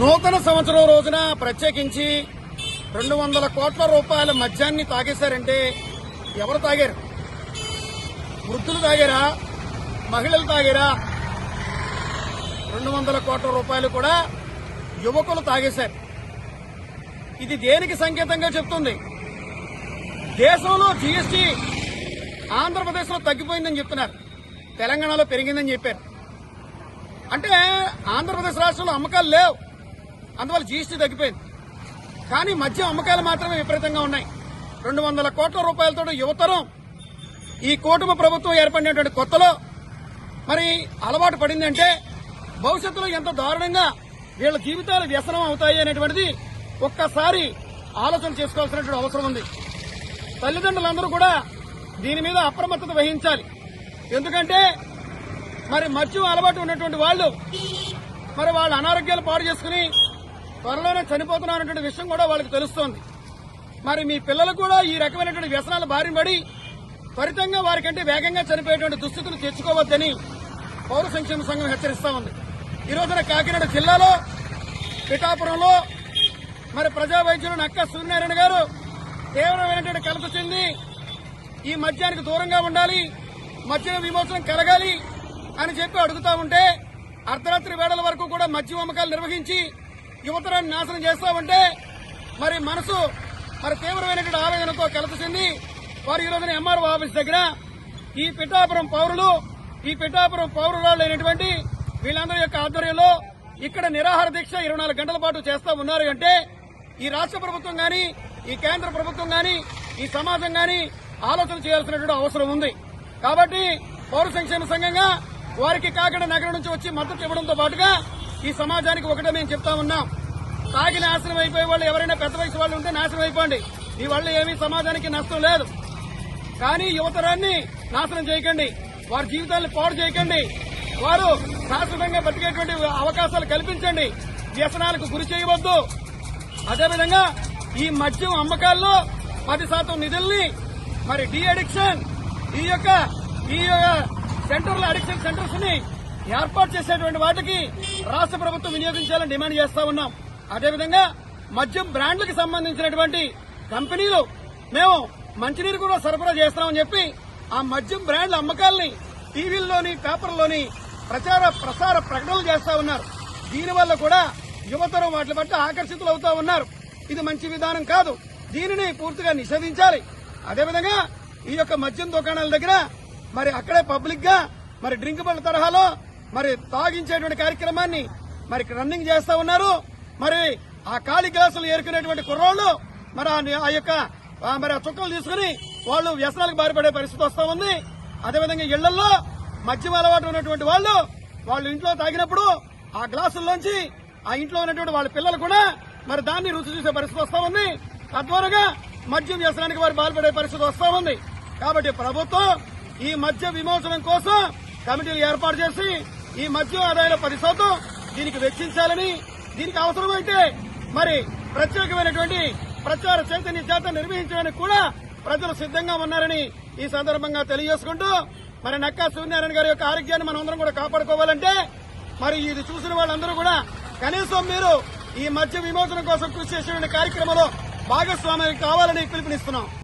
నూతన సంవత్సరం రోజున ప్రత్యేకించి రెండు వందల కోట్ల రూపాయల మద్యాన్ని తాగేశారంటే ఎవరు తాగారు? వృద్ధులు తాగారా? మహిళలు తాగారా? రెండు వందల కోట్ల రూపాయలు కూడా యువకులు తాగేశారు. ఇది దేనికి సంకేతంగా చెప్తుంది? దేశంలో జీఎస్టీ ఆంధ్రప్రదేశ్లో తగ్గిపోయిందని చెప్తున్నారు. తెలంగాణలో పెరిగిందని చెప్పారు. అంటే ఆంధ్రప్రదేశ్ రాష్ట్రంలో అమ్మకాలు లేవు. అందువల్ల జీఎస్టీ తగ్గిపోయింది. కానీ మద్యం అమ్మకాలు మాత్రమే విపరీతంగా ఉన్నాయి. రెండు వందల కోట్ల రూపాయలతో యువతరం ఈ కూటమి ప్రభుత్వం ఏర్పడినటువంటి కొత్తలో మరి అలవాటు పడిందంటే భవిష్యత్తులో ఎంత దారుణంగా వీళ్ళ జీవితాలు వ్యసనం అవుతాయి అనేటువంటిది ఒక్కసారి ఆలోచన చేసుకోవాల్సినటువంటి అవసరం ఉంది. తల్లిదండ్రులందరూ కూడా దీని మీద అప్రమత్తత వహించాలి. ఎందుకంటే మరి మద్యం అలవాటు ఉన్నటువంటి వాళ్ళు మరి వాళ్ళ అనారోగ్యాలు పాడు చేసుకుని త్వరలోనే చనిపోతున్నారనేటువంటి విషయం కూడా వాళ్ళకి తెలుస్తోంది. మరి మీ పిల్లలు కూడా ఈ రకమైనటువంటి వ్యసనాల బారిన పడి త్వరితంగా వారికంటే వేగంగా చనిపోయేటువంటి దుస్థితులు తెచ్చుకోవద్దని పౌర సంక్షేమ సంఘం హెచ్చరిస్తా ఉంది. ఈ రోజున కాకినాడ జిల్లాలో పిఠాపురంలో మరి ప్రజా వైద్యులు నక్క సూర్యనారాయణ గారు తీవ్రమైనటువంటి కలత చెంది ఈ మద్యానికి దూరంగా ఉండాలి మద్యం విమోచనం కలగాలి అని చెప్పి అడుగుతా ఉంటే అర్ధరాత్రి వేళల వరకు కూడా మద్యం అమ్మకాలు నిర్వహించి యువతరాన్ని నాశనం చేస్తామంటే మరి మనసు మరి తీవ్రమైనటువంటి ఆవేదనతో కలత చెంది వారు ఈ రోజున ఎంఆర్ఓ ఆఫీస్ దగ్గర ఈ పిఠాపురం పౌరులు ఈ పిఠాపురం పౌరులైనటువంటి వీళ్ళందరి యొక్క ఆధ్వర్యంలో ఇక్కడ నిరాహార దీక్ష ఇరవై నాలుగు గంటల పాటు చేస్తా ఉన్నారు అంటే ఈ రాష్ట్ర ప్రభుత్వం గాని ఈ కేంద్ర ప్రభుత్వం గాని ఈ సమాజం గాని ఆలోచన చేయాల్సినటువంటి అవసరం ఉంది. కాబట్టి పౌర సంక్షేమ సంఘంగా వారికి కాకినాడ నగరం నుంచి వచ్చి మద్దతు ఇవ్వడంతో పాటుగా ఈ సమాజానికి ఒకటే మేము చెప్తా ఉన్నాం. తాగి నాశనం అయిపోయే వాళ్ళు ఎవరైనా పెద్ద వయసు వాళ్ళు ఉంటే నాశనం అయిపోండి. ఈ వల్ల ఏమీ సమాజానికి నష్టం లేదు. కానీ యువతరాన్ని నాశనం చేయకండి. వారి జీవితాన్ని పాడు చేయకండి. వారు శాశ్వతంగా బతికేటువంటి అవకాశాలు కల్పించండి. వ్యసనాలకు గురి చేయవద్దు. అదేవిధంగా ఈ మద్యం అమ్మకాల్లో పది శాతం నిధుల్ని మరి డీ అడిక్షన్ ఈ యొక్క ఈ యొక్క సెంటర్ల అడిక్షన్ సెంటర్స్ని ఏర్పాటు చేసేటువంటి వాటికి రాష్ట్ర ప్రభుత్వం వినియోగించాలని డిమాండ్ చేస్తా ఉన్నాం. అదేవిధంగా మద్యం బ్రాండ్లకు సంబంధించినటువంటి కంపెనీలు మేము మంచినీరు కూడా సరఫరా చేస్తామని చెప్పి ఆ మద్యం బ్రాండ్ల అమ్మకాల్ని టీవీల్లోని పేపర్లోని ప్రచార ప్రసార ప్రకటనలు చేస్తా ఉన్నారు. దీనివల్ల కూడా యువతరం వాటి పట్ల ఆకర్షితులు అవుతా ఉన్నారు. ఇది మంచి విధానం కాదు. దీనిని పూర్తిగా నిషేధించాలి. అదేవిధంగా ఈ యొక్క మద్యం దుకాణాల దగ్గర మరి అక్కడే పబ్లిక్గా మరి డ్రింక్ బళ్ళ తరహాలో మరి తాగించేటువంటి కార్యక్రమాన్ని మరి రన్నింగ్ చేస్తా ఉన్నారు. మరి ఆ ఖాళీ గ్లాసులు ఏరుకునేటువంటి కుర్రాళ్ళు మరి ఆ- యొక్క మరి ఆ చుక్కలు తీసుకుని వాళ్ళు వ్యసనాలకు బారిపడే పరిస్థితి వస్తా ఉంది. అదేవిధంగా ఇళ్ళలో మద్యం అలవాటు ఉన్నటువంటి వాళ్ళు వాళ్ళు ఇంట్లో తాగినప్పుడు ఆ గ్లాసుల్లోంచి ఆ ఇంట్లో ఉన్నటువంటి వాళ్ళ పిల్లలు కూడా మరి దాన్ని రుచి చూసే పరిస్థితి వస్తా ఉంది. తద్వారాగా మద్యం వ్యసనానికి వారు బాల్పడే పరిస్థితి వస్తా ఉంది. కాబట్టి ప్రభుత్వం ఈ మద్య విమోచనం కోసం కమిటీలు ఏర్పాటు చేసి ఈ మద్యం ఆదాయంలో పది శాతం దీనికి వెచ్చించాలని దీనికి అవసరమైతే మరి ప్రత్యేకమైనటువంటి ప్రచార చైతన్య చేత నిర్వహించడానికి కూడా ప్రజలు సిద్ధంగా ఉన్నారని ఈ సందర్భంగా తెలియజేసుకుంటూ మరి నక్కా సూర్యనారాయణ గారి యొక్క ఆరోగ్యాన్ని మనం అందరం కూడా కాపాడుకోవాలంటే మరి ఇది చూసిన వాళ్ళందరూ కూడా కనీసం మీరు ఈ మద్య విమోచన కోసం కృషి చేసిన కార్యక్రమంలో భాగస్వామ్యం కావాలని పిలుపునిస్తున్నాం.